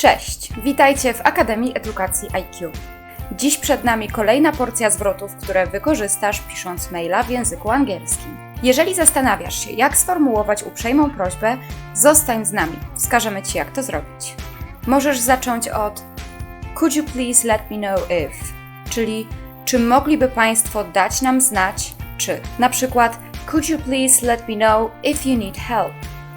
Cześć, witajcie w Akademii Edukacji IQ. Dziś przed nami kolejna porcja zwrotów, które wykorzystasz pisząc maila w języku angielskim. Jeżeli zastanawiasz się, jak sformułować uprzejmą prośbę, zostań z nami. Wskażemy Ci, jak to zrobić. Możesz zacząć od Could you please let me know if? Czyli czy mogliby Państwo dać nam znać, czy na przykład Could you please let me know if you need help?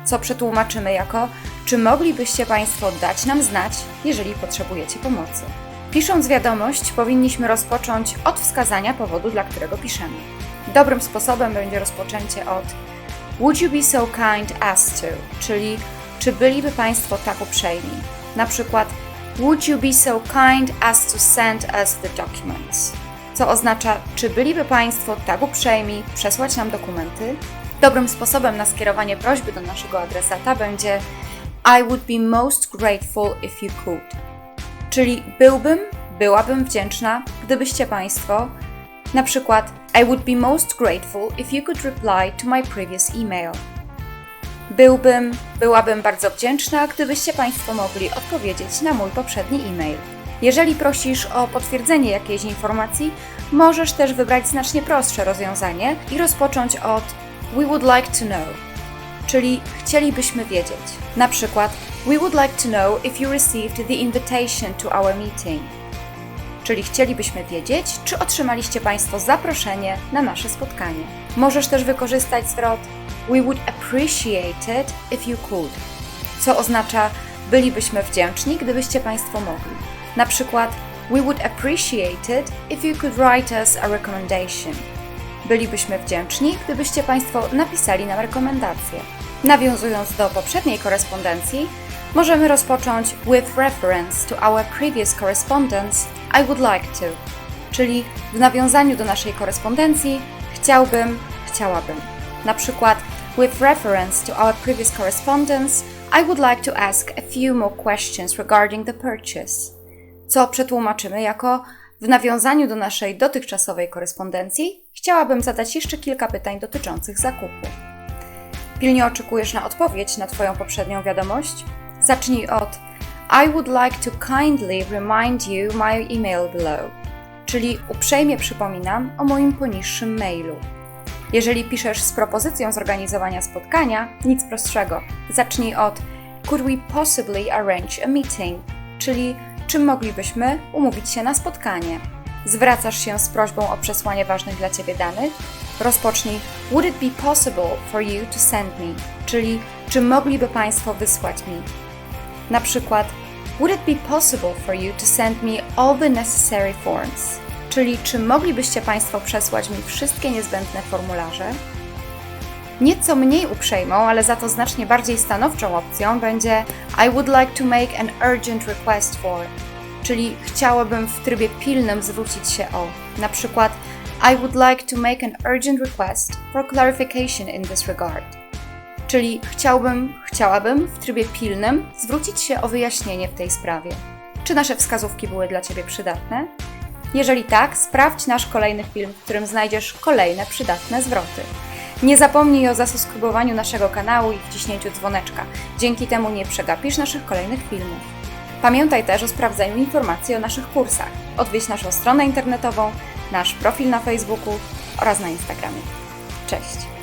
Co przetłumaczymy jako czy moglibyście Państwo dać nam znać, jeżeli potrzebujecie pomocy? Pisząc wiadomość, powinniśmy rozpocząć od wskazania powodu, dla którego piszemy. Dobrym sposobem będzie rozpoczęcie od Would you be so kind as to? Czyli czy byliby Państwo tak uprzejmi? Na przykład Would you be so kind as to send us the documents? Co oznacza, czy byliby Państwo tak uprzejmi przesłać nam dokumenty? Dobrym sposobem na skierowanie prośby do naszego adresata będzie I would be most grateful if you could. Czyli byłbym, byłabym wdzięczna, gdybyście Państwo, na przykład I would be most grateful if you could reply to my previous email. Byłbym, byłabym bardzo wdzięczna, gdybyście Państwo mogli odpowiedzieć na mój poprzedni e-mail. Jeżeli prosisz o potwierdzenie jakiejś informacji, możesz też wybrać znacznie prostsze rozwiązanie i rozpocząć od We would like to know, czyli chcielibyśmy wiedzieć. Na przykład We would like to know if you received the invitation to our meeting. Czyli chcielibyśmy wiedzieć, czy otrzymaliście Państwo zaproszenie na nasze spotkanie. Możesz też wykorzystać zwrot We would appreciate it if you could, co oznacza bylibyśmy wdzięczni, gdybyście Państwo mogli. Na przykład We would appreciate it if you could write us a recommendation. Bylibyśmy wdzięczni, gdybyście Państwo napisali nam rekomendację. Nawiązując do poprzedniej korespondencji, możemy rozpocząć with reference to our previous correspondence, I would like to, czyli w nawiązaniu do naszej korespondencji chciałbym, chciałabym. Na przykład with reference to our previous correspondence, I would like to ask a few more questions regarding the purchase, co przetłumaczymy jako w nawiązaniu do naszej dotychczasowej korespondencji chciałabym zadać jeszcze kilka pytań dotyczących zakupu. Pilnie oczekujesz na odpowiedź na Twoją poprzednią wiadomość? Zacznij od I would like to kindly remind you my email below, czyli uprzejmie przypominam o moim poniższym mailu. Jeżeli piszesz z propozycją zorganizowania spotkania, nic prostszego. Zacznij od Could we possibly arrange a meeting? Czyli czy moglibyśmy umówić się na spotkanie? Zwracasz się z prośbą o przesłanie ważnych dla Ciebie danych? Rozpocznij Would it be possible for you to send me? Czyli czy mogliby Państwo wysłać mi? Na przykład Would it be possible for you to send me all the necessary forms? Czyli czy moglibyście Państwo przesłać mi wszystkie niezbędne formularze? Nieco mniej uprzejmą, ale za to znacznie bardziej stanowczą opcją będzie I would like to make an urgent request for, czyli chciałabym w trybie pilnym zwrócić się o. Na przykład I would like to make an urgent request for clarification in this regard. Czyli chciałbym, chciałabym w trybie pilnym zwrócić się o wyjaśnienie w tej sprawie. Czy nasze wskazówki były dla Ciebie przydatne? Jeżeli tak, sprawdź nasz kolejny film, w którym znajdziesz kolejne przydatne zwroty. Nie zapomnij o zasubskrybowaniu naszego kanału i wciśnięciu dzwoneczka. Dzięki temu nie przegapisz naszych kolejnych filmów. Pamiętaj też o sprawdzeniu informacji o naszych kursach. Odwiedź naszą stronę internetową, nasz profil na Facebooku oraz na Instagramie. Cześć!